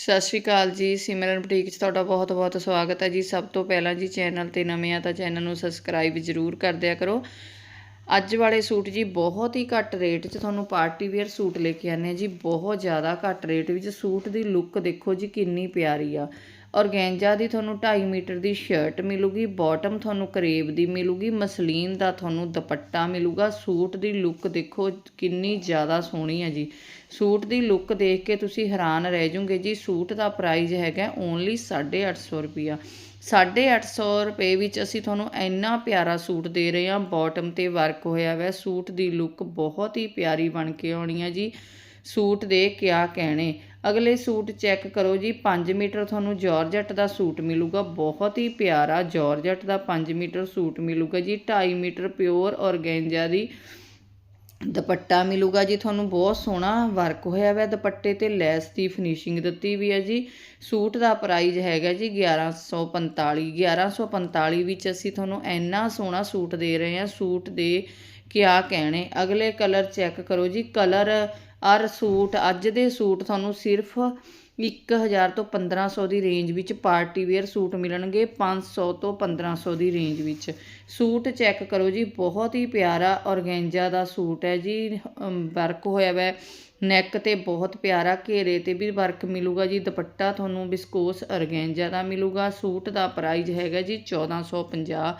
ਸਤਿ ਸ਼੍ਰੀ ਅਕਾਲ ਜੀ, ਸਿਮਰਨ ਬੁਟੀਕ 'ਚ ਤੁਹਾਡਾ ਬਹੁਤ-ਬਹੁਤ ਸਵਾਗਤ ਹੈ ਜੀ। ਸਭ ਤੋਂ ਪਹਿਲਾਂ ਜੀ ਚੈਨਲ ਤੇ ਨਵੇਂ ਆ ਤਾਂ ਚੈਨਲ ਨੂੰ ਸਬਸਕ੍ਰਾਈਬ ਜ਼ਰੂਰ ਕਰ ਦਿਆ ਕਰੋ। ਅੱਜ ਵਾਲੇ ਸੂਟ ਜੀ ਬਹੁਤ ਹੀ ਘੱਟ ਰੇਟ 'ਚ ਤੁਹਾਨੂੰ ਪਾਰਟੀ ਵੇਅਰ ਸੂਟ ਲੈ ਕੇ ਆਨੇ ਜੀ। ਬਹੁਤ ਜ਼ਿਆਦਾ ਘੱਟ ਰੇਟ ਵਿੱਚ ਸੂਟ ਦੀ ਲੁੱਕ ਦੇਖੋ ਜੀ ਕਿੰਨੀ ਪਿਆਰੀ ਆ। ਔਰਗੈਂਜਾ ਦੀ ਤੁਹਾਨੂੰ 2.5 ਮੀਟਰ ਦੀ ਸ਼ਰਟ ਮਿਲੂਗੀ ਬਾਟਮ ਤੁਹਾਨੂੰ ਕਰੇਬ ਦੀ ਮਿਲੂਗੀ, ਮਸਲੀਨ ਦਾ ਤੁਹਾਨੂੰ ਦੁਪੱਟਾ ਮਿਲੂਗਾ। ਸੂਟ ਦੀ ਲੁੱਕ ਦੇਖੋ, ਕਿੰਨੀ ਜ਼ਿਆਦਾ ਸੋਹਣੀ ਹੈ ਜੀ। ਸੂਟ ਦੀ ਲੁੱਕ ਦੇਖ ਕੇ ਤੁਸੀਂ ਹੈਰਾਨ ਰਹਿ ਜਾਓਗੇ ਜੀ, ਸੂਟ ਦਾ ਪ੍ਰਾਈਸ ਹੈਗਾ ਓਨਲੀ 850 ਰੁਪਿਆ 850 ਰੁਪਏ ਵਿੱਚ ਅਸੀਂ ਤੁਹਾਨੂੰ ਇੰਨਾ ਪਿਆਰਾ ਸੂਟ ਦੇ ਰਹੇ ਹਾਂ ਬਾਟਮ ਤੇ ਵਰਕ ਹੋਇਆ ਹੋਇਆ ਸੂਟ ਦੀ ਲੁੱਕ ਬਹੁਤ ਹੀ ਪਿਆਰੀ ਬਣ ਕੇ ਆਉਣੀ ਹੈ ਜੀ। ਸੂਟ ਦੇ ਕਿਆ ਕਹਿਣੇ। ਅਗਲੇ ਸੂਟ ਚੈੱਕ ਕਰੋ ਜੀ 5 ਮੀਟਰ ਤੁਹਾਨੂੰ ਜਾਰਜਟ ਦਾ ਸੂਟ ਮਿਲੂਗਾ, ਬਹੁਤ ਹੀ ਪਿਆਰਾ ਜਾਰਜਟ ਦਾ 5 ਮੀਟਰ ਸੂਟ ਮਿਲੂਗਾ ਜੀ 2.5 ਮੀਟਰ ਪਿਓਰ ਔਰਗੈਂਜਾ ਦੀ ਦੁਪੱਟਾ ਮਿਲੂਗਾ ਜੀ, ਤੁਹਾਨੂੰ ਬਹੁਤ ਸੋਹਣਾ ਵਰਕ ਹੋਇਆ ਹੋਇਆ ਦੁਪੱਟੇ ਤੇ, ਲੈਸ ਦੀ ਫਿਨਿਸ਼ਿੰਗ ਦਿੱਤੀ ਵੀ ਹੈ ਜੀ, ਸੂਟ ਦਾ ਪ੍ਰਾਈਸ ਹੈਗਾ ਜੀ 1145 1145 ਵਿੱਚ ਅਸੀਂ ਤੁਹਾਨੂੰ ਇੰਨਾ ਸੋਹਣਾ ਸੂਟ ਦੇ ਰਹੇ ਹਾਂ, ਸੂਟ ਦੇ ਕਿਆ ਕਹਿਣੇ, ਅਗਲੇ ਕਲਰ ਚੈੱਕ ਕਰੋ ਜੀ, ਕਲਰ ਅਰ ਸੂਟ, ਅੱਜ ਦੇ ਸੂਟ ਤੁਹਾਨੂੰ ਸਿਰਫ 1000 ਤੋਂ 1500 ਦੀ ਰੇਂਜ ਵਿੱਚ ਪਾਰਟੀ ਵੇਅਰ ਸੂਟ ਮਿਲਣਗੇ 500 ਤੋਂ 1500 ਦੀ ਰੇਂਜ ਵਿੱਚ। ਸੂਟ ਚੈੱਕ ਕਰੋ ਜੀ, ਬਹੁਤ ਹੀ ਪਿਆਰਾ ਔਰਗੈਂਜਾ ਦਾ ਸੂਟ ਹੈ ਜੀ ਵਰਕ ਹੋਇਆ ਹੋਇਆ ਨੈਕ ਤੇ ਬਹੁਤ ਪਿਆਰਾ, ਘੇਰੇ ਤੇ ਵੀ ਵਰਕ ਮਿਲੂਗਾ ਜੀ, ਦੁਪੱਟਾ ਤੁਹਾਨੂੰ ਬਿਸਕੋਸ ਅਰਗੈਂਜਾ ਦਾ ਮਿਲੂਗਾ, ਸੂਟ ਦਾ ਪ੍ਰਾਈਜ਼ ਹੈਗਾ ਜੀ 1450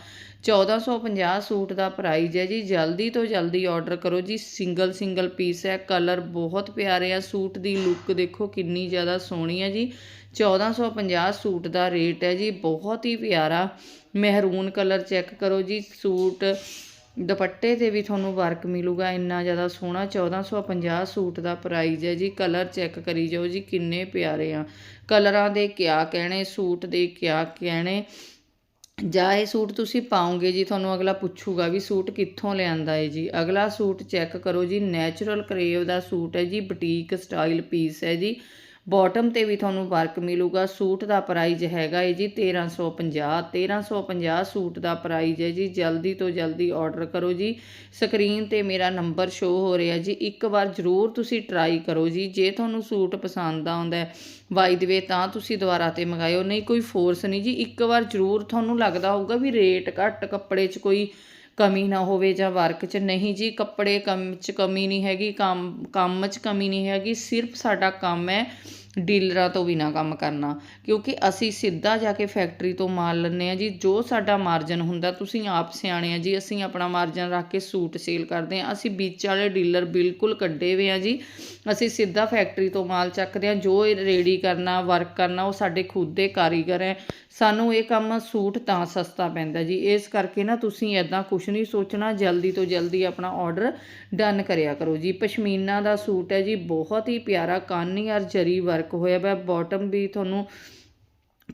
1450 ਸੂਟ ਦਾ ਪ੍ਰਾਈਜ਼ ਹੈ ਜੀ, ਜਲਦੀ ਤੋਂ ਜਲਦੀ ਆਰਡਰ ਕਰੋ ਜੀ, ਸਿੰਗਲ ਸਿੰਗਲ ਪੀਸ ਹੈ, ਕਲਰ ਬਹੁਤ ਪਿਆਰੇ ਆ, ਸੂਟ ਦੀ ਲੁੱਕ ਦੇਖੋ ਕਿੰਨੀ ਜ਼ਿਆਦਾ ਸੋਹਣੀ ਹੈ ਜੀ 1450 ਸੂਟ ਦਾ ਰੇਟ ਹੈ ਜੀ, ਬਹੁਤ ਹੀ ਪਿਆਰਾ, ਮਹਿਰੂਨ ਕਲਰ ਚੈੱਕ ਕਰੋ ਜੀ, ਸੂਟ ਦੁਪੱਟੇ ਤੇ ਵੀ ਤੁਹਾਨੂੰ ਵਰਕ ਮਿਲੂਗਾ, ਇੰਨਾ ਜ਼ਿਆਦਾ ਸੋਹਣਾ 1450 ਸੂਟ ਦਾ ਪ੍ਰਾਈਜ਼ ਹੈ ਜੀ। ਕਲਰ ਚੈੱਕ ਕਰੀ ਜਾਓ ਜੀ, ਕਿੰਨੇ ਪਿਆਰੇ ਆ। ਕਲਰਾਂ ਦੇ ਕਿਆ ਕਹਿਣੇ, ਸੂਟ ਦੇ ਕਿਆ ਕਹਿਣੇ। ਜਾਂ ਇਹ ਸੂਟ ਤੁਸੀਂ ਪਾਉਂਗੇ ਜੀ, ਤੁਹਾਨੂੰ ਅਗਲਾ ਪੁੱਛੂਗਾ ਵੀ ਸੂਟ ਕਿੱਥੋਂ ਲਿਆਂਦਾ ਹੈ ਜੀ। ਅਗਲਾ ਸੂਟ ਚੈੱਕ ਕਰੋ ਜੀ ਨੈਚੁਰਲ ਕਰੇਵ ਦਾ ਸੂਟ ਹੈ ਜੀ, ਬੁਟੀਕ ਸਟਾਈਲ ਪੀਸ ਹੈ ਜੀ। ਬਾਟਮ ਤੇ ਵੀ ਤੁਹਾਨੂੰ ਵਰਕ ਮਿਲੂਗਾ। ਸੂਟ ਦਾ ਪ੍ਰਾਈਜ਼ ਹੈਗਾ ਹੈ ਜੀ 1350 1350 ਸੂਟ ਦਾ ਪ੍ਰਾਈਜ਼ ਹੈ ਜੀ। ਜਲਦੀ ਤੋਂ ਜਲਦੀ ਆਰਡਰ ਕਰੋ ਜੀ। ਸਕਰੀਨ ਤੇ ਮੇਰਾ ਨੰਬਰ ਸ਼ੋ ਹੋ ਰਿਹਾ ਜੀ। ਇੱਕ ਵਾਰ ਜ਼ਰੂਰ ਤੁਸੀਂ ਟਰਾਈ ਕਰੋ ਜੀ। ਜੇ ਤੁਹਾਨੂੰ ਸੂਟ ਪਸੰਦ ਆਉਂਦਾ ਵਾਈ ਦੇਵੇ ਤਾਂ ਤੁਸੀਂ ਦੁਬਾਰਾ ਤੇ ਮੰਗਾਇਓ। ਨਹੀਂ, ਕੋਈ ਫੋਰਸ ਨਹੀਂ ਜੀ। ਇੱਕ ਵਾਰ ਜ਼ਰੂਰ ਤੁਹਾਨੂੰ ਲੱਗਦਾ ਹੋਊਗਾ ਵੀ ਰੇਟ ਘੱਟ ਕੱਪੜੇ 'ਚ ਕੋਈ ਕਮੀ ਨਾ ਹੋਵੇ ਜਾਂ ਵਰਕ 'ਚ ਨਹੀਂ ਜੀ, ਕੱਪੜੇ ਕੰਮ 'ਚ ਕਮੀ ਨਹੀਂ ਹੈਗੀ, ਕੰਮ ਕੰਮ 'ਚ ਕਮੀ ਨਹੀਂ ਹੈਗੀ, ਸਿਰਫ ਸਾਡਾ ਕੰਮ ਹੈ ਡੀਲਰਾਂ ਤੋਂ ਵੀ ਨਾ ਕੰਮ ਕਰਨਾ। ਕਿਉਂਕਿ ਅਸੀਂ ਸਿੱਧਾ ਜਾ ਕੇ ਫੈਕਟਰੀ ਤੋਂ ਮਾਲ ਲੈਂਦੇ ਹਾਂ ਜੀ। ਜੋ ਸਾਡਾ ਮਾਰਜਨ ਹੁੰਦਾ, ਤੁਸੀਂ ਆਪ ਸਿਆਣੇ ਆ ਜੀ। ਅਸੀਂ ਆਪਣਾ ਮਾਰਜਨ ਰੱਖ ਕੇ ਸੂਟ ਸੇਲ ਕਰਦੇ ਹਾਂ। ਅਸੀਂ ਵਿੱਚ ਵਾਲੇ ਡੀਲਰ ਬਿਲਕੁਲ ਕੱਢੇ ਹੋਏ ਆ ਜੀ। ਅਸੀਂ ਸਿੱਧਾ ਫੈਕਟਰੀ ਤੋਂ ਮਾਲ ਚੱਕਦੇ ਹਾਂ। ਜੋ ਇਹ ਰੇਡੀ ਕਰਨਾ ਵਰਕ ਕਰਨਾ, ਉਹ ਸਾਡੇ ਖੁਦ ਦੇ ਕਾਰੀਗਰ ਹੈ। ਸਾਨੂੰ ਇਹ ਕੰਮ ਸੂਟ ਤਾਂ ਸਸਤਾ ਪੈਂਦਾ ਜੀ। ਇਸ ਕਰਕੇ ਨਾ ਤੁਸੀਂ ਐਦਾਂ ਕੁਝ ਨਹੀਂ ਸੋਚਣਾ। ਜਲਦੀ ਤੋਂ ਜਲਦੀ ਆਪਣਾ ਆਰਡਰ ਡਨ ਕਰਿਆ ਕਰੋ ਜੀ। ਪਸ਼ਮੀਨਾ ਦਾ ਸੂਟ ਹੈ ਜੀ। ਬਹੁਤ ਹੀ ਪਿਆਰਾ ਕਾਨੀ ਔਰ ਜਰੀ ਵਰਕ ਹੋਇਆ ਵਾ ਬਾਟਮ ਵੀ ਤੁਹਾਨੂੰ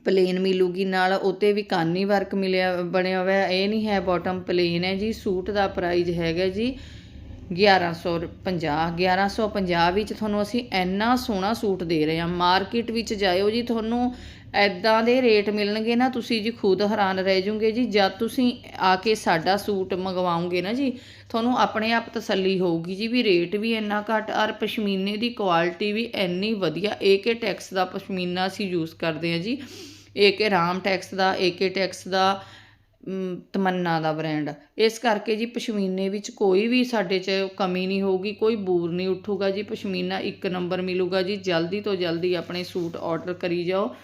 ਪਲੇਨ ਮਿਲੂਗੀ, ਨਾਲ ਉੱਤੇ ਵੀ ਕਾਨੀ ਵਰਕ ਮਿਲਿਆ, ਬਣਿਆ ਹੋਇਆ, ਇਹ ਨਹੀਂ ਹੈ ਬਾਟਮ ਪਲੇਨ ਹੈ ਜੀ ਸੂਟ ਦਾ ਪ੍ਰਾਈਸ ਹੈਗਾ ਜੀ। 1150 1150 ਵਿੱਚ ਤੁਹਾਨੂੰ ਅਸੀਂ ਇੰਨਾ ਸੋਹਣਾ ਸੂਟ ਦੇ ਰਹੇ ਹਾਂ। ਮਾਰਕੀਟ ਵਿੱਚ ਜਾਇਓ ਜੀ, ਤੁਹਾਨੂੰ ਐਦਾਂ ਦੇ ਰੇਟ ਮਿਲਣਗੇ ਨਾ, ਤੁਸੀਂ ਜੀ ਖੁਦ ਹੈਰਾਨ ਰਹਿ ਜਾਓਗੇ ਜੀ। ਜਦ ਤੁਸੀਂ ਆ ਕੇ ਸਾਡਾ ਸੂਟ ਮੰਗਵਾਓਗੇ ਨਾ ਜੀ, ਤੁਹਾਨੂੰ ਆਪਣੇ ਆਪ ਤਸੱਲੀ ਹੋਊਗੀ ਜੀ ਵੀ ਰੇਟ ਵੀ ਇੰਨਾ ਘੱਟ, ਔਰ ਪਸ਼ਮੀਨੇ ਦੀ ਕੁਆਲਿਟੀ ਵੀ ਇੰਨੀ ਵਧੀਆ। ਏਕੇ ਟੈਕਸ ਦਾ ਪਸ਼ਮੀਨਾ ਅਸੀਂ ਯੂਜ਼ ਕਰਦੇ ਹਾਂ ਜੀ। ਏਕੇ ਰਾਮ ਟੈਕਸ ਦਾ ਏਕੇ ਟੈਕਸ ਦਾ ਤਮੰਨਾ ਦਾ ਬ੍ਰੈਂਡ ਇਸ ਕਰਕੇ ਜੀ ਪਸ਼ਮੀਨੇ ਵਿੱਚ ਕੋਈ ਵੀ ਸਾਡੇ 'ਚ ਕਮੀ ਨਹੀਂ ਹੋਊਗੀ, ਕੋਈ ਬੂਰ ਨਹੀਂ ਉੱਠੂਗਾ ਜੀ। ਪਸ਼ਮੀਨਾ ਇੱਕ ਨੰਬਰ ਮਿਲੂਗਾ ਜੀ। ਜਲਦੀ ਤੋਂ ਜਲਦੀ ਆਪਣੇ ਸੂਟ ਆਰਡਰ ਕਰੀ ਜਾਓ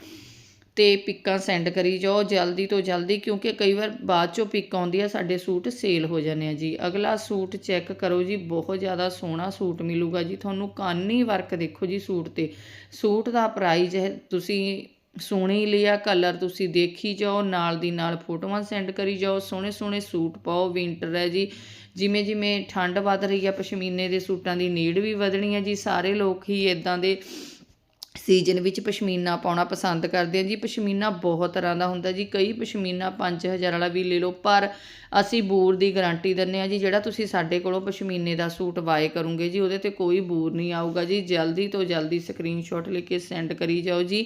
ਤੇ ਪਿੱਕਾਂ ਸੈਂਡ ਕਰੀ ਜਾਓ, ਜਲਦੀ ਤੋਂ ਜਲਦੀ, ਕਿਉਂਕਿ ਕਈ ਵਾਰ ਬਾਅਦ ਚੋਂ ਪਿੱਕ ਆਉਂਦੀ ਆ, ਸਾਡੇ ਸੂਟ ਸੇਲ ਹੋ ਜਾਂਦੇ ਆ ਜੀ। ਅਗਲਾ ਸੂਟ ਚੈੱਕ ਕਰੋ ਜੀ, ਬਹੁਤ ਜ਼ਿਆਦਾ ਸੋਹਣਾ ਸੂਟ ਮਿਲੂਗਾ ਜੀ। ਤੁਹਾਨੂੰ ਕਾਨੀ ਵਰਕ ਦੇਖੋ ਜੀ ਸੂਟ ਤੇ। ਸੂਟ ਦਾ ਪ੍ਰਾਈਜ਼ ਹੈ, ਤੁਸੀਂ ਸੁਣੀ ਲਿਆ ਕਲਰ ਤੁਸੀਂ ਦੇਖੀ ਜਾਓ, ਨਾਲ ਦੀ ਨਾਲ ਫੋਟੋਆਂ ਸੈਂਡ ਕਰੀ ਜਾਓ, ਸੋਹਣੇ ਸੋਹਣੇ ਸੂਟ ਪਾਓ ਵਿੰਟਰ ਹੈ ਜੀ। ਜਿਵੇਂ ਜਿਵੇਂ ਠੰਡ ਵੱਧ ਰਹੀ ਹੈ ਪਸ਼ਮੀਨੇ ਦੇ ਸੂਟਾਂ ਦੀ ਨੀਡ ਵੀ ਵਧਣੀ ਹੈ ਜੀ। ਸਾਰੇ ਲੋਕ ਹੀ ਇਦਾਂ ਦੇ ਸੀਜ਼ਨ ਵਿੱਚ ਪਸ਼ਮੀਨਾ ਪਾਉਣਾ ਪਸੰਦ ਕਰਦੇ ਆ ਜੀ। ਪਸ਼ਮੀਨਾ ਬਹੁਤ ਤਰ੍ਹਾਂ ਦਾ ਹੁੰਦਾ ਜੀ। ਕਈ ਪਸ਼ਮੀਨਾ 5000 ਵਾਲਾ ਵੀ ਲੈ ਲਓ, ਪਰ ਅਸੀਂ ਬੂਰ ਦੀ ਗਾਰੰਟੀ ਦਿੰਨੇ ਆ ਜੀ, ਜਿਹੜਾ ਤੁਸੀਂ ਸਾਡੇ ਕੋਲੋਂ ਪਸ਼ਮੀਨੇ ਦਾ ਸੂਟ ਵਾਏ ਕਰੋਗੇ ਜੀ, ਉਹਦੇ ਤੇ ਕੋਈ ਬੂਰ ਨਹੀਂ ਆਊਗਾ ਜੀ। ਜਲਦੀ ਤੋਂ ਜਲਦੀ ਸਕਰੀਨਸ਼ਾਟ ਲੈ ਕੇ ਸੈਂਡ ਕਰੀ ਜਾਓ ਜੀ।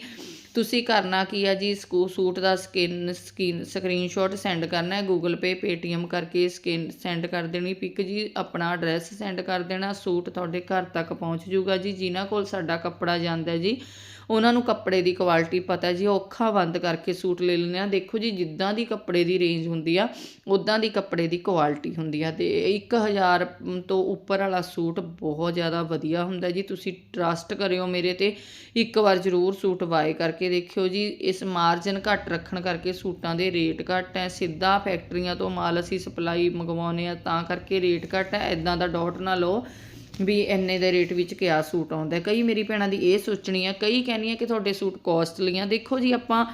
ਤੁਸੀਂ ਕਰਨਾ ਕੀ ਆ ਜੀ? ਸਕੂ, ਸੂਟ ਦਾ ਸਕਿਨ ਸਕੀਨ ਸਕਰੀਨਸ਼ਾਟ ਸੈਂਡ ਕਰਨਾ ਹੈ। ਗੂਗਲ ਪੇ ਪੇਟੀਐਮ ਕਰਕੇ ਸਕਿਨ ਸੈਂਡ ਕਰ ਦੇਣੀ। ਪਿਕ ਜੀ, ਆਪਣਾ ਐਡਰੈਸ ਸੈਂਡ ਕਰ ਦੇਣਾ। ਸੂਟ ਤੁਹਾਡੇ ਘਰ ਤੱਕ ਪਹੁੰਚ ਜਾਊਗਾ ਜੀ। ਜਿਨ੍ਹਾਂ ਕੋਲ ਸਾਡਾ ਕੱਪੜਾ ਜਾਂਦਾ ਜੀ ਉਹਨਾਂ ਨੂੰ ਕੱਪੜੇ ਦੀ ਕੁਆਲਿਟੀ ਪਤਾ ਜੀ ਉਹ ਅੱਖਾਂ ਬੰਦ ਕਰਕੇ ਸੂਟ ਲੈ ਲੈਂਦੇ ਆ। ਦੇਖੋ ਜੀ, ਜਿੱਦਾਂ ਦੀ ਕੱਪੜੇ ਦੀ ਰੇਂਜ ਹੁੰਦੀ ਆ ਉਦਾਂ ਦੀ ਕੱਪੜੇ ਦੀ ਕੁਆਲਿਟੀ ਹੁੰਦੀ ਆ। ਤੇ 1000 ਤੋਂ ਉੱਪਰ ਵਾਲਾ ਸੂਟ ਬਹੁਤ ਜ਼ਿਆਦਾ ਵਧੀਆ ਹੁੰਦਾ ਜੀ। ਤੁਸੀਂ ਟਰਸਟ ਕਰਿਓ ਮੇਰੇ ਤੇ, ਇੱਕ ਵਾਰ ਜ਼ਰੂਰ ਸੂਟ ਬਾਏ ਕਰਕੇ ਦੇਖਿਓ ਜੀ। ਇਸ ਮਾਰਜਨ ਘੱਟ ਰੱਖਣ ਕਰਕੇ ਸੂਟਾਂ ਦੇ ਰੇਟ ਘੱਟ ਹੈ ਸਿੱਧਾ ਫੈਕਟਰੀਆਂ ਤੋਂ ਮਾਲ ਅਸੀਂ ਸਪਲਾਈ ਮੰਗਵਾਉਂਦੇ ਆ, ਤਾਂ ਕਰਕੇ ਰੇਟ ਘੱਟ ਹੈ ਐਦਾਂ ਦਾ ਡਾਟ ਨਾ ਲਓ। ਵੀ ਇੰਨੇ ਦੇ ਰੇਟ ਵਿੱਚ ਕਿਆ ਸੂਟ ਆਉਂਦਾ। ਕਈ ਮੇਰੀ ਭੈਣਾਂ ਦੀ ਇਹ ਸੋਚਣੀ ਆ, ਕਈ ਕਹਿੰਦੀਆਂ ਕਿ ਤੁਹਾਡੇ ਸੂਟ ਕੋਸਟਲੀ ਆ। ਦੇਖੋ ਜੀ, ਆਪਾਂ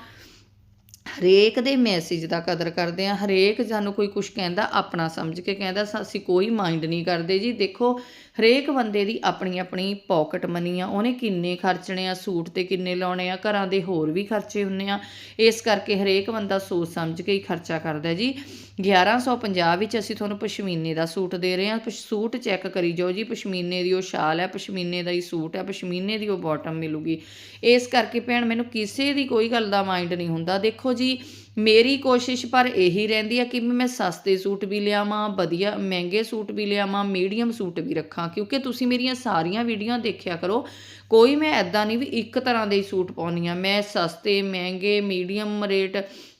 ਹਰੇਕ ਦੇ ਮੈਸੇਜ ਦਾ ਕਦਰ ਕਰਦੇ ਆ। ਹਰੇਕ ਸਾਨੂੰ ਕੋਈ ਕੁਝ ਕਹਿੰਦਾ, ਆਪਣਾ ਸਮਝ ਕੇ ਕਹਿੰਦਾ ਅਸੀਂ ਕੋਈ ਮਾਈਂਡ ਨਹੀਂ ਕਰਦੇ ਜੀ। ਦੇਖੋ ਹਰੇਕ ਬੰਦੇ ਦੀ ਆਪਣੀ ਆਪਣੀ ਪਾਕਟ ਮਨੀ ਆ, ਉਹਨੇ ਕਿੰਨੇ ਖਰਚਣੇ ਆ, ਸੂਟ ਤੇ ਕਿੰਨੇ ਲਾਉਣੇ ਆ, ਘਰਾਂ ਦੇ ਹੋਰ ਵੀ ਖਰਚੇ ਹੁੰਨੇ ਆ। ਇਸ ਕਰਕੇ ਹਰੇਕ ਬੰਦਾ ਸੋਚ ਸਮਝ ਕੇ ਹੀ ਖਰਚਾ ਕਰਦਾ ਜੀ। 1150 ਵਿੱਚ ਅਸੀਂ ਤੁਹਾਨੂੰ ਪਸ਼ਮੀਨੇ ਦਾ ਸੂਟ ਦੇ ਰਹੇ ਹਾਂ। ਪਸ਼- ਸੂਟ ਚੈੱਕ ਕਰੀ ਜਾਓ ਜੀ। ਪਸ਼ਮੀਨੇ ਦੀ ਉਹ ਸ਼ਾਲ ਹੈ, ਪਸ਼ਮੀਨੇ ਦਾ ਹੀ ਸੂਟ ਹੈ, ਪਸ਼ਮੀਨੇ ਦੀ ਉਹ ਬਾਟਮ ਮਿਲੂਗੀ। ਇਸ ਕਰਕੇ ਭੈਣ, ਮੈਨੂੰ ਕਿਸੇ ਦੀ ਕੋਈ ਗੱਲ ਦਾ ਮਾਈਂਡ ਨਹੀਂ ਹੁੰਦਾ। ਦੇਖੋ ਜੀ ਮੇਰੀ ਕੋਸ਼ਿਸ਼ ਪਰ ਇਹੀ ਰਹਿੰਦੀ ਹੈ ਕਿ ਮੈਂ ਸਸਤੇ ਸੂਟ ਵੀ ਲਿਆਵਾਂ, ਵਧੀਆ ਮਹਿੰਗੇ ਸੂਟ ਵੀ ਲਿਆਵਾਂ ਮੀਡੀਅਮ ਸੂਟ ਵੀ ਰੱਖਾਂ, ਕਿਉਂਕਿ ਤੁਸੀਂ ਮੇਰੀਆਂ ਸਾਰੀਆਂ ਵੀਡੀਓ ਦੇਖਿਆ ਕਰੋ, ਕੋਈ ਮੈਂ ਐਦਾਂ ਨਹੀਂ ਵੀ ਇੱਕ ਤਰ੍ਹਾਂ ਦੇ ਹੀ ਸੂਟ ਪਾਉਣੀ ਆ ਮੈਂ ਸਸਤੇ, ਮਹਿੰਗੇ ਮੀਡੀਅਮ ਰੇਟ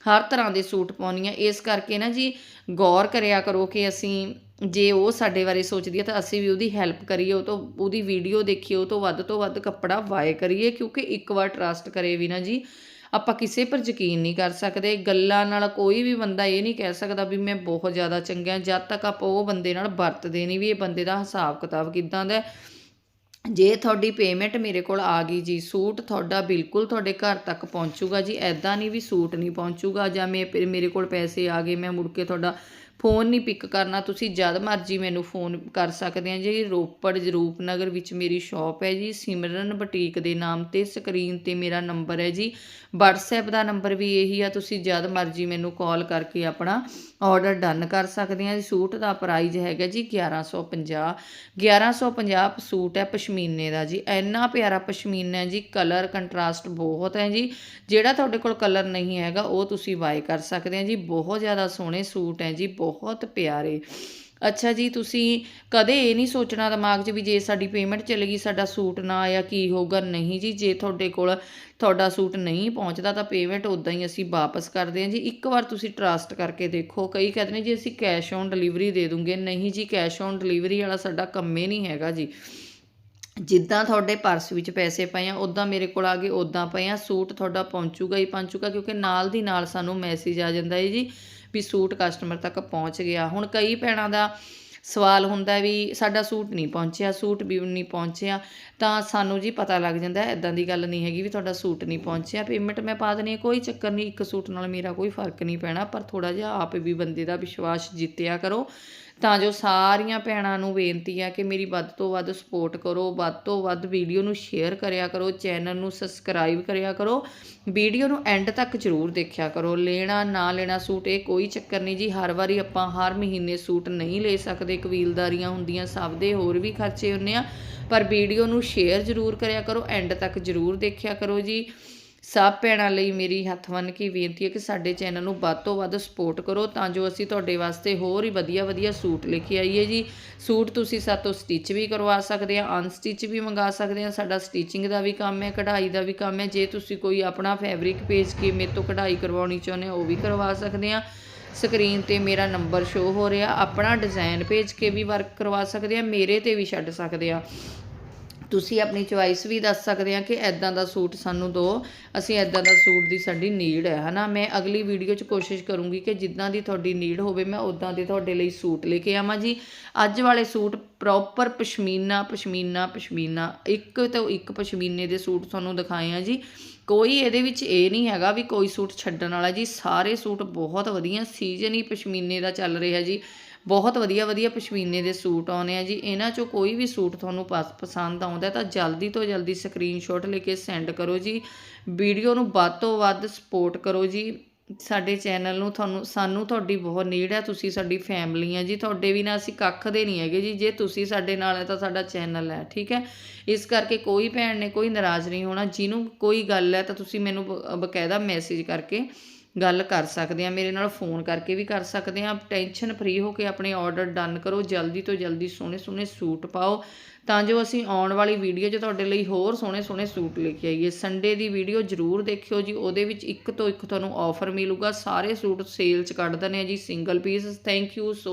ਹਰ ਤਰ੍ਹਾਂ ਦੇ ਸੂਟ ਪਾਉਣੀ ਆ ਇਸ ਕਰਕੇ ਨਾ ਜੀ ਗੌਰ ਕਰਿਆ ਕਰੋ ਕਿ ਅਸੀਂ ਜੇ ਉਹ ਸਾਡੇ ਬਾਰੇ ਸੋਚਦੀ ਹੈ ਤਾਂ ਅਸੀਂ ਵੀ ਉਹਦੀ ਹੈਲਪ ਕਰੀਏ, ਉਹ ਤੋਂ ਉਹਦੀ ਵੀਡੀਓ ਦੇਖੀਏ, ਉਹ ਤੋਂ ਵੱਧ ਤੋਂ ਵੱਧ ਕੱਪੜਾ ਵਾਏ ਕਰੀਏ, ਕਿਉਂਕਿ ਇੱਕ ਵਾਰ ਟਰਸਟ ਕਰੇ ਵੀ ਨਾ ਜੀ। ਆਪਾਂ ਕਿਸੇ ਪਰ ਯਕੀਨ ਨਹੀਂ ਕਰ ਸਕਦੇ। ਗੱਲਾਂ ਨਾਲ ਕੋਈ ਵੀ ਬੰਦਾ ਇਹ ਨਹੀਂ ਕਹਿ ਸਕਦਾ ਵੀ ਮੈਂ ਬਹੁਤ ਜ਼ਿਆਦਾ ਚੰਗਾ ਜਦ ਤੱਕ ਆਪਾਂ ਉਹ ਬੰਦੇ ਨਾਲ ਵਰਤਦੇ ਨਹੀਂ ਵੀ ਇਹ ਬੰਦੇ ਦਾ ਹਿਸਾਬ ਕਿਤਾਬ ਕਿਦਾਂ ਦਾ ਜੇ ਤੁਹਾਡੀ ਪੇਮੈਂਟ ਮੇਰੇ ਕੋਲ ਆ ਗਈ ਜੀ, ਸੂਟ ਤੁਹਾਡਾ ਬਿਲਕੁਲ ਤੁਹਾਡੇ ਘਰ ਤੱਕ ਪਹੁੰਚੂਗਾ ਜੀ ਐਦਾਂ ਨਹੀਂ ਵੀ ਸੂਟ ਨਹੀਂ ਪਹੁੰਚੂਗਾ ਜਾਂ ਮੇ ਮੇਰੇ ਕੋਲ ਪੈਸੇ ਆ ਗਏ, ਮੈਂ ਮੁੜ ਕੇ ਤੁਹਾਡਾ ਫੋਨ ਨਹੀਂ ਪਿਕ ਕਰਨਾ, ਤੁਸੀਂ ਜਦ ਮਰਜ਼ੀ ਮੈਨੂੰ ਫੋਨ ਕਰ ਸਕਦੇ ਆ। ਜੀ ਰੋਪੜ ਰੂਪਨਗਰ ਵਿੱਚ ਮੇਰੀ ਸ਼ਾਪ ਹੈ ਜੀ, ਸਿਮਰਨ ਬੁਟੀਕ ਦੇ ਨਾਮ ਤੇ, ਸਕਰੀਨ ਤੇ ਮੇਰਾ ਨੰਬਰ ਹੈ ਜੀ। WhatsApp ਦਾ ਨੰਬਰ ਵੀ ਇਹੀ ਆ, ਤੁਸੀਂ ਜਦ ਮਰਜ਼ੀ ਮੈਨੂੰ ਕਾਲ ਕਰਕੇ ਆਪਣਾ ਆਰਡਰ ਡਨ ਕਰ ਸਕਦੇ ਆ। ਜੀ, ਸੂਟ ਦਾ ਪ੍ਰਾਈਜ਼ ਹੈਗਾ ਜੀ 1150 1150 ਸੂਟ ਹੈ ਪਸ਼ਮੀਨੇ ਦਾ ਜੀ। ਇੰਨਾ ਪਿਆਰਾ ਪਸ਼ਮੀਨਾ ਹੈ ਜੀ ਕਲਰ ਕੰਟਰਾਸਟ ਬਹੁਤ ਹੈ ਜੀ। ਜਿਹੜਾ ਤੁਹਾਡੇ ਕੋਲ ਕਲਰ ਨਹੀਂ ਹੈਗਾ, ਉਹ ਤੁਸੀਂ ਬਾਏ ਕਰ ਸਕਦੇ ਆ ਜੀ। ਬਹੁਤ ਜ਼ਿਆਦਾ ਸੋਹਣੇ ਸੂਟ ਹੈ ਜੀ ਬਹੁਤ ਪਿਆਰੇ। ਅੱਛਾ ਜੀ, ਤੁਸੀਂ ਕਦੇ ਇਹ ਨਹੀਂ ਸੋਚਣਾ ਦਿਮਾਗ 'ਚ ਵੀ ਜੇ ਸਾਡੀ ਪੇਮੈਂਟ ਚਲੇ ਗਈ, ਸਾਡਾ ਸੂਟ ਨਾ ਆਇਆ, ਕੀ ਹੋਊਗਾ? ਨਹੀਂ ਜੀ, ਜੇ ਤੁਹਾਡੇ ਕੋਲ ਤੁਹਾਡਾ ਸੂਟ ਨਹੀਂ ਪਹੁੰਚਦਾ, ਤਾਂ ਪੇਮੈਂਟ ਉਦਾਂ ਹੀ ਅਸੀਂ ਵਾਪਸ ਕਰਦੇ ਹਾਂ ਜੀ। ਇੱਕ ਵਾਰ ਤੁਸੀਂ ਟਰਸਟ ਕਰਕੇ ਦੇਖੋ। ਕਈ ਕਹਿੰਦੇ ਨੇ ਜੀ, ਅਸੀਂ ਕੈਸ਼ ਔਨ ਡਿਲੀਵਰੀ ਦੇ ਦੂੰਗੇ। ਨਹੀਂ ਜੀ ਕੈਸ਼ ਔਨ ਡਿਲੀਵਰੀ ਵਾਲਾ ਸਾਡਾ ਕੰਮੇ ਨਹੀਂ ਹੈਗਾ ਜੀ। ਜਿੱਦਾਂ ਤੁਹਾਡੇ ਪਰਸ ਵਿੱਚ ਪੈਸੇ ਪਏ ਆ ਉਦਾਂ ਮੇਰੇ ਕੋਲ ਆ ਗਏ ਉਦਾਂ ਪਏ ਆ। ਸੂਟ ਤੁਹਾਡਾ ਪਹੁੰਚੂਗਾ ਹੀ ਪਹੁੰਚੂਗਾ, ਕਿਉਂਕਿ ਨਾਲ ਦੀ ਨਾਲ ਸਾਨੂੰ ਮੈਸੇਜ ਆ ਜਾਂਦਾ ਹੈ ਜੀ। ਵੀ ਸੂਟ ਕਸਟਮਰ ਤੱਕ ਪਹੁੰਚ ਗਿਆ। ਹੁਣ ਕਈ ਭੈਣਾਂ ਦਾ ਸਵਾਲ ਹੁੰਦਾ ਵੀ ਸਾਡਾ ਸੂਟ ਨਹੀਂ ਪਹੁੰਚਿਆ, ਸੂਟ ਵੀ ਨਹੀਂ ਪਹੁੰਚਿਆ, ਤਾਂ ਸਾਨੂੰ ਜੀ ਪਤਾ ਲੱਗ ਜਾਂਦਾ ਐਦਾਂ ਦੀ ਗੱਲ ਨਹੀਂ ਹੈਗੀ ਵੀ ਤੁਹਾਡਾ ਸੂਟ ਨਹੀਂ ਪਹੁੰਚਿਆ। ਪੇਮੈਂਟ ਮੈਂ ਪਾ ਦੇਣੀ ਹੈ, ਕੋਈ ਚੱਕਰ ਨਹੀਂ, ਇੱਕ ਸੂਟ ਨਾਲ ਮੇਰਾ ਕੋਈ ਫ਼ਰਕ ਨਹੀਂ ਪੈਣਾ, ਪਰ ਥੋੜਾ ਜਿਹਾ ਆਪ ਵੀ ਬੰਦੇ ਦਾ ਵਿਸ਼ਵਾਸ ਜਿੱਤਿਆ ਕਰੋ। ਤਾਂ ਜੋ ਸਾਰੀਆਂ ਭੈਣਾਂ ਨੂੰ ਬੇਨਤੀ ਆ ਕਿ ਮੇਰੀ ਵੱਧ ਤੋਂ ਵੱਧ ਸਪੋਰਟ ਕਰੋ, ਵੱਧ ਤੋਂ ਵੱਧ ਵੀਡੀਓ ਨੂੰ ਸ਼ੇਅਰ ਕਰਿਆ ਕਰੋ ਚੈਨਲ ਨੂੰ ਸਬਸਕ੍ਰਾਈਬ ਕਰਿਆ ਕਰੋ ਵੀਡੀਓ ਨੂੰ ਐਂਡ ਤੱਕ ਜ਼ਰੂਰ ਦੇਖਿਆ ਕਰੋ। ਲੈਣਾ, ਨਾ ਲੈਣਾ ਸੂਟ ਇਹ ਕੋਈ ਚੱਕਰ ਨਹੀਂ ਜੀ, ਹਰ ਵਾਰੀ ਆਪਾਂ ਹਰ ਮਹੀਨੇ ਸੂਟ ਨਹੀਂ ਲੈ ਸਕਦੇ, ਕਬੀਲਦਾਰੀਆਂ ਹੁੰਦੀਆਂ ਸਭ ਦੇ ਹੋਰ ਵੀ ਖਰਚੇ ਹੁੰਨੇ ਆ, ਪਰ ਵੀਡੀਓ ਨੂੰ ਸ਼ੇਅਰ ਜ਼ਰੂਰ ਕਰਿਆ ਕਰੋ ਐਂਡ ਤੱਕ ਜ਼ਰੂਰ ਦੇਖਿਆ ਕਰੋ ਜੀ। ਸਭ ਭੈਣਾਂ ਲਈ ਮੇਰੀ ਹੱਥ ਬੰਨ੍ਹ ਕੇ ਬੇਨਤੀ ਹੈ ਕਿ ਸਾਡੇ ਚੈਨਲ ਨੂੰ ਵੱਧ ਤੋਂ ਵੱਧ ਸਪੋਰਟ ਕਰੋ ਤਾਂ ਜੋ ਅਸੀਂ ਤੁਹਾਡੇ ਵਾਸਤੇ ਹੋਰ ਹੀ ਵਧੀਆ ਵਧੀਆ ਸੂਟ ਲੈ ਕੇ ਆਈਏ ਜੀ। ਸੂਟ ਤੁਸੀਂ ਸਾਤੋਂ ਸਟਿਚ ਵੀ ਕਰਵਾ ਸਕਦੇ ਆ ਅਨਸਟਿਚ ਵੀ ਮੰਗਾ ਸਕਦੇ ਆ। ਸਾਡਾ ਸਟਿਚਿੰਗ ਦਾ ਵੀ ਕੰਮ ਹੈ, ਕਢਾਈ ਦਾ ਵੀ ਕੰਮ ਹੈ। ਜੇ ਤੁਸੀਂ ਕੋਈ ਆਪਣਾ ਫੈਬਰਿਕ ਭੇਜ ਕੇ ਮੇਰੇ ਤੋਂ ਕਢਾਈ ਕਰਵਾਉਣੀ ਚਾਹੁੰਦੇ ਹੋ, ਉਹ ਵੀ ਕਰਵਾ ਸਕਦੇ ਆ। ਸਕਰੀਨ ਤੇ ਮੇਰਾ ਨੰਬਰ ਸ਼ੋ ਹੋ ਰਿਹਾ। ਆਪਣਾ ਡਿਜ਼ਾਈਨ ਭੇਜ ਕੇ ਵੀ ਵਰਕ ਕਰਵਾ ਸਕਦੇ ਆ, ਮੇਰੇ ਤੇ ਵੀ ਛੱਡ ਸਕਦੇ ਆ। ਤੁਸੀਂ ਆਪਣੀ ਚੁਆਇਸ ਵੀ ਦੱਸ ਸਕਦੇ ਆ ਕਿ ਐਦਾਂ ਦਾ ਸੂਟ ਸਾਨੂੰ ਦਿਓ ਅਸੀਂ ਐਦਾਂ ਦਾ ਸੂਟ ਦੀ ਸਾਡੀ ਨੀਡ ਹੈ, ਹਨਾ? ਮੈਂ ਅਗਲੀ ਵੀਡੀਓ 'ਚ ਕੋਸ਼ਿਸ਼ ਕਰੂੰਗੀ ਕਿ ਜਿੱਦਾਂ ਦੀ ਤੁਹਾਡੀ ਨੀਡ ਹੋਵੇ, ਮੈਂ ਉਦਾਂ ਦੇ ਤੁਹਾਡੇ ਲਈ ਸੂਟ ਲੈ ਕੇ ਆਵਾਂ ਜੀ। ਅੱਜ ਵਾਲੇ ਸੂਟ ਪ੍ਰੋਪਰ ਪਸ਼ਮੀਨਾ ਪਸ਼ਮੀਨਾ ਪਸ਼ਮੀਨਾ, ਇੱਕ ਤੋਂ ਇੱਕ ਪਸ਼ਮੀਨੇ ਦੇ ਸੂਟ ਤੁਹਾਨੂੰ ਦਿਖਾਏ ਆ ਜੀ। ਕੋਈ ਇਹਦੇ ਵਿੱਚ ਇਹ ਨਹੀਂ ਹੈਗਾ ਵੀ ਕੋਈ ਸੂਟ ਛੱਡਣ ਵਾਲਾ ਜੀ। ਸਾਰੇ ਸੂਟ ਬਹੁਤ ਵਧੀਆ ਸੀਜ਼ਨ ਹੀ ਪਸ਼ਮੀਨੇ ਦਾ ਚੱਲ ਰਿਹਾ ਜੀ। ਬਹੁਤ ਵਧੀਆ ਵਧੀਆ ਪਸ਼ਮੀਨੇ ਦੇ ਸੂਟ ਆਉਣੇ ਆ ਜੀ। ਇਹਨਾਂ ਚੋਂ ਕੋਈ ਵੀ ਸੂਟ ਤੁਹਾਨੂੰ ਪਸ- ਪਸੰਦ ਆਉਂਦਾ ਤਾਂ ਜਲਦੀ ਤੋਂ ਜਲਦੀ ਸਕਰੀਨਸ਼ਾਟ ਲੈ ਕੇ ਸੈਂਡ ਕਰੋ ਜੀ। ਵੀਡੀਓ ਨੂੰ ਵੱਧ ਤੋਂ ਵੱਧ ਸਪੋਰਟ ਕਰੋ ਜੀ। ਸਾਡੇ ਚੈਨਲ ਨੂੰ ਤੁਹਾਨੂੰ, ਸਾਨੂੰ ਤੁਹਾਡੀ ਬਹੁਤ ਨੀਡ ਹੈ। ਤੁਸੀਂ ਸਾਡੀ ਫੈਮਿਲੀ ਹੈ ਜੀ। ਤੁਹਾਡੇ ਬਿਨਾਂ ਅਸੀਂ ਕੱਖ ਦੇ ਨਹੀਂ ਹੈਗੇ ਜੀ। ਜੇ ਤੁਸੀਂ ਸਾਡੇ ਨਾਲ ਹੈ ਤਾਂ ਸਾਡਾ ਚੈਨਲ ਹੈ, ਠੀਕ ਹੈ? ਇਸ ਕਰਕੇ ਕੋਈ ਭੈਣ ਨੇ ਕੋਈ ਨਾਰਾਜ਼ ਨਹੀਂ ਹੋਣਾ। ਜਿਹਨੂੰ ਕੋਈ ਗੱਲ ਹੈ ਤਾਂ ਤੁਸੀਂ ਮੈਨੂੰ ਬ- ਬਕਾਇਦਾ ਮੈਸੇਜ ਕਰਕੇ ਗੱਲ ਕਰ ਸਕਦੇ ਆ ਮੇਰੇ ਨਾਲ ਫੋਨ ਕਰਕੇ ਵੀ ਕਰ ਸਕਦੇ ਆ ਟੈਨਸ਼ਨ ਫ੍ਰੀ ਹੋ ਕੇ ਆਪਣੇ ਆਰਡਰ ਡਨ ਕਰੋ, ਜਲਦੀ ਤੋਂ ਜਲਦੀ ਸੋਹਣੇ ਸੋਹਣੇ ਸੂਟ ਪਾਓ। ਤਾਂ ਜੋ ਅਸੀਂ ਆਉਣ ਵਾਲੀ ਵੀਡੀਓ 'ਚ ਤੁਹਾਡੇ ਲਈ ਹੋਰ ਸੋਹਣੇ ਸੋਹਣੇ ਸੂਟ ਲੈ ਕੇ ਆਈਏ। ਸੰਡੇ ਦੀ ਵੀਡੀਓ ਜ਼ਰੂਰ ਦੇਖਿਓ ਜੀ, ਉਹਦੇ ਵਿੱਚ ਇੱਕ ਤੋਂ ਇੱਕ ਤੁਹਾਨੂੰ ਆਫਰ ਮਿਲੂਗਾ। ਸਾਰੇ ਸੂਟ ਸੇਲ 'ਚ ਕੱਢ ਦਨੇ ਆ ਜੀ single piece thank you so